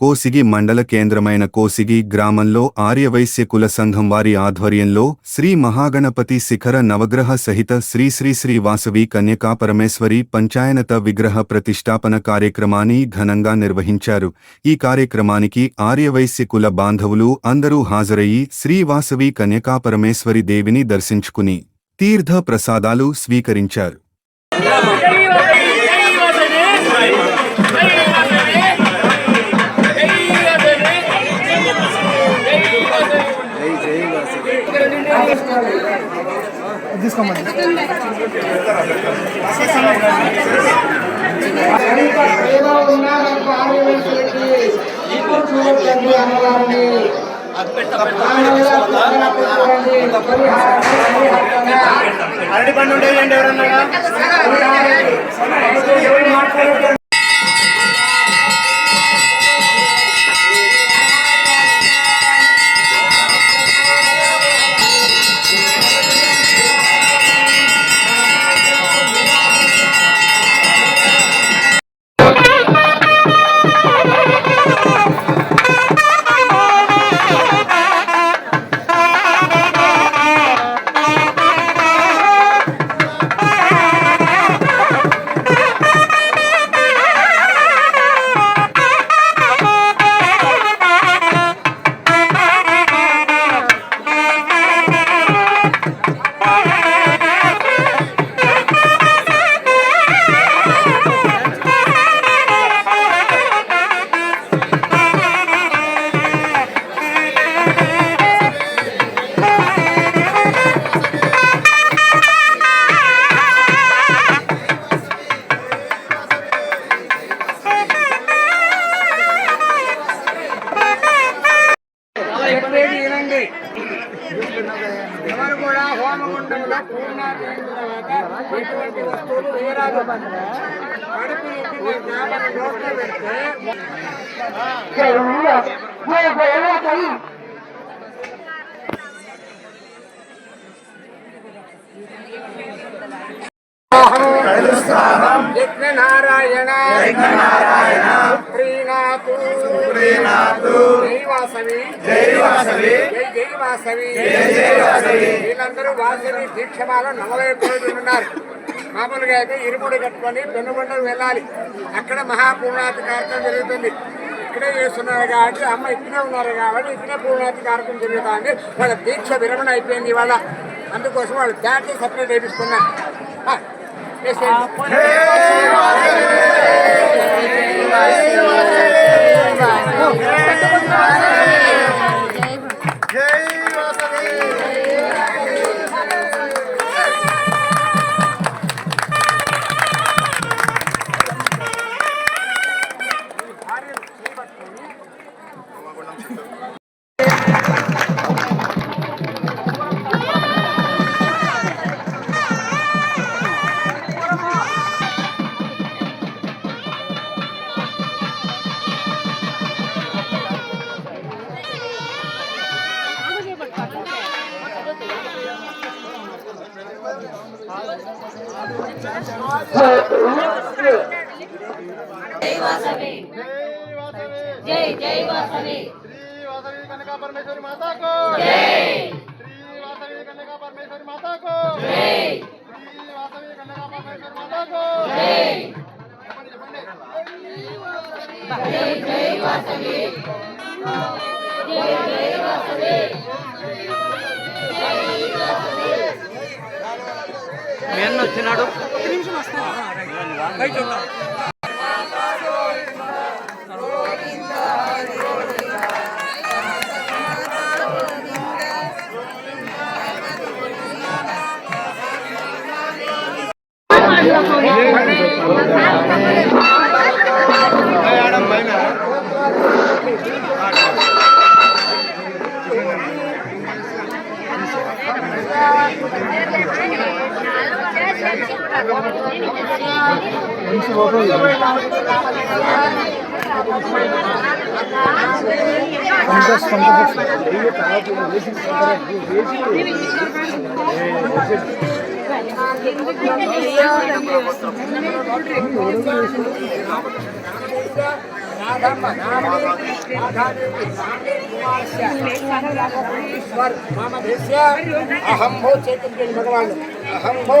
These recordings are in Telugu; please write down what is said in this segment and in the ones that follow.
కోసిగి మండల కేంద్రమైన కోసిగి గ్రామంలో ఆర్యవైశ్య కుల సంఘం వారి ఆధ్వర్యంలో శ్రీ మహాగణపతి శిఖర నవగ్రహ సహిత శ్రీ శ్రీ శ్రీ వాసవి కన్యకా పరమేశ్వరి పంచాయనత విగ్రహ ప్రతిష్టాపన కార్యక్రమాన్ని ఘనంగా నిర్వహించారు. ఈ కార్యక్రమానికి ఆర్యవైశ్య కుల బాంధవులు అందరూ హాజరయ్యి శ్రీ వాసవి కన్యకా పరమేశ్వరి దేవిని దర్శించుకుని తీర్థ ప్రసాదాలు స్వీకరించారు. తీసుకోమని అమ్మవారిని అరటి పండు ఉండేయండి ఎవరన్నా. ఎవరు కూడా హోమగుండంలో పూర్ణాలు తర్వాత ఎటువంటి వస్తువులు వేరాదు కడుపు నిండిన నోట్లో పెడితే యజ్ఞ నారాయణ శ్రీనాథు జైవాసవి. జైవాసవి. జై జైవాసవి. జైవాసవి. వీళ్ళందరూ వాసవి దీక్షమాల నలభై రోజులు ఉన్నారు మామూలుగా అయితే ఇరుముడి కట్టుకొని పెనుగొండలు వెళ్ళాలి. అక్కడ మహాపూర్ణాతి కార్యక్రమం జరుగుతుంది. ఇక్కడే చేస్తున్నారు కాబట్టి అమ్మ ఇక్కడే ఉన్నారు కాబట్టి ఇక్కడే పూర్ణాతి కార్యక్రమం జరుగుతుంది. వాళ్ళ దీక్ష విరమణ అయిపోయింది ఇవాళ. అందుకోసం వాళ్ళు దాటి సపరేట్ వేపించుకున్నారు Ese es. జై జై వాసవి శ్రీ వాసవి కనకా పరమేశ్వరి మాతాకు జై శ్రీ వాసవి కనకా పరమేశ్వరి మాతాకు జై శ్రీ వాసవి కనకా పరమేశ్వరి మాతాకు జై జై జై వాసవి మీ అన్న వచ్చినాడు. మేడం పైన अहम भो चैतन्य भगवान। अहम भो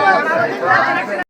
భగవాన్